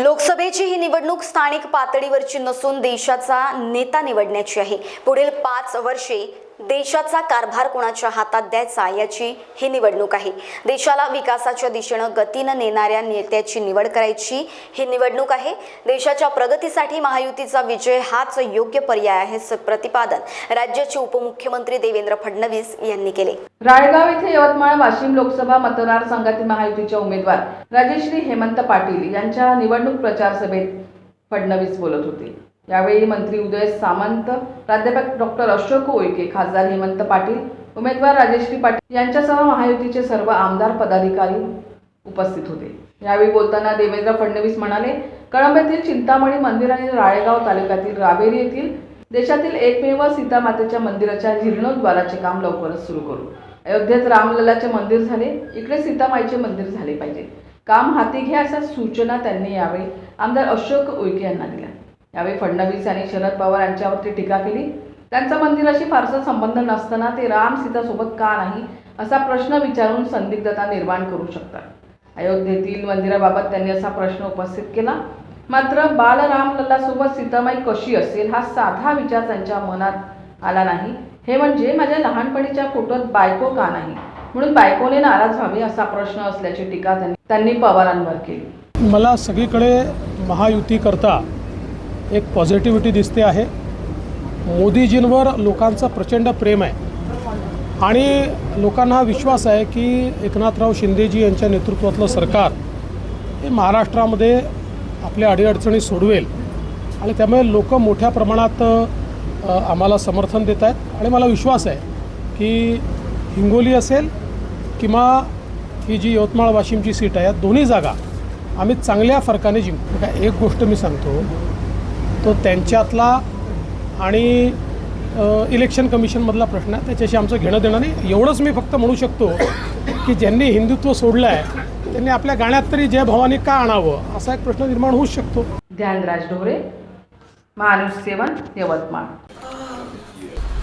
लोकसभेची ही निवडणूक स्थानिक पातळीवरची नसून देशाचा नेता निवडण्याची आहे. पुढील पाच वर्षे देशाचा कारभार कोणाच्या हातात द्यायचा याची ही निवडणूक आहे. देशाला विकासाच्या दिशेनं गतीनं नेणाऱ्या नेत्याची निवड करायची ही निवडणूक आहे. देशाच्या प्रगतीसाठी महायुतीचा विजय हाच योग्य पर्याय आहे असं प्रतिपादन राज्याचे उपमुख्यमंत्री देवेंद्र फडणवीस यांनी केले. राळेगाव येथे यवतमाळ वाशिम लोकसभा मतदारसंघातील महायुतीचे उमेदवार राजेश्री हेमंत पाटील यांच्या निवडणूक प्रचार सभेत फडणवीस बोलत होते. यावेळी मंत्री उदय सामंत प्राध्यापक डॉक्टर अशोक उईके खासदार हेमंत पाटील उमेदवार राजेश्री पाटील यांच्यासह महायुतीचे सर्व आमदार पदाधिकारी उपस्थित होते. यावेळी बोलताना देवेंद्र फडणवीस म्हणाले कळंब येथील चिंतामणी मंदिर आणि राळेगाव तालुक्यातील रावेरी येथील देशातील एकमेव सीतामातेच्या मंदिराच्या जीर्णोद्वाराचे काम लवकरच सुरू करू. अयोध्येत रामललाचे मंदिर झाले इकडे सीतामाईचे मंदिर झाले पाहिजे. काम हाती घ्या अशा सूचना त्यांनी यावेळी आमदार अशोक उईके यांना दिल्या. यावेळी फडणवीस यांनी शरद पवार यांच्यावरती टीका केली. त्यांचा मंदिराशी फारसा संबंध नसताना ते राम सीतासोबत का नाही असा प्रश्न विचारून संदिग्धता निर्माण करू शकतात. अयोध्येतील मंदिराबाबत त्यांनी असा प्रश्न उपस्थित केला. मात्र बालरामलल्लासोबत सीतामाई कशी असेल हा साधा विचार त्यांच्या मनात आला नाही. हे म्हणजे माझ्या लहानपणीच्या फोटोत बायको का नाही? म्हणून बायकोने नाराज व्हावे असा प्रश्न असल्याची टीका त्यांनी त्यांनी पवारांवर केली. मला सगळीकडे महायुती करता एक पॉझिटिव्हिटी दिसते आहे. मोदीजींवर लोकांचं प्रचंड प्रेम आहे. आणि लोकांना हा विश्वास आहे की एकनाथराव शिंदेजी यांच्या नेतृत्वातलं सरकार हे महाराष्ट्रामध्ये आपल्या अडीअडचणी सोडवेल. आणि त्यामुळे लोक मोठ्या प्रमाणात आम्हाला समर्थन देत आहेत. आणि मला विश्वास आहे की हिंगोली असेल किंवा ही जी यवतमाळ वाशिमची सीट आहे या दोन्ही जागा आम्ही चांगल्या फरकाने जिंकू. एक गोष्ट मी सांगतो. तो त्यांच्यातला आणि इलेक्शन कमिशनमधला प्रश्न आहे. त्याच्याशी आमचं घेणं देणं नाही. एवढंच मी फक्त म्हणू शकतो की ज्यांनी हिंदुत्व सोडलं आहे त्यांनी आपल्या गाण्यात तरी जय भवानी का आणावं? असा एक प्रश्न निर्माण होऊ शकतो. ध्यानराज डोरे मानुष सेवन यवतमाळ.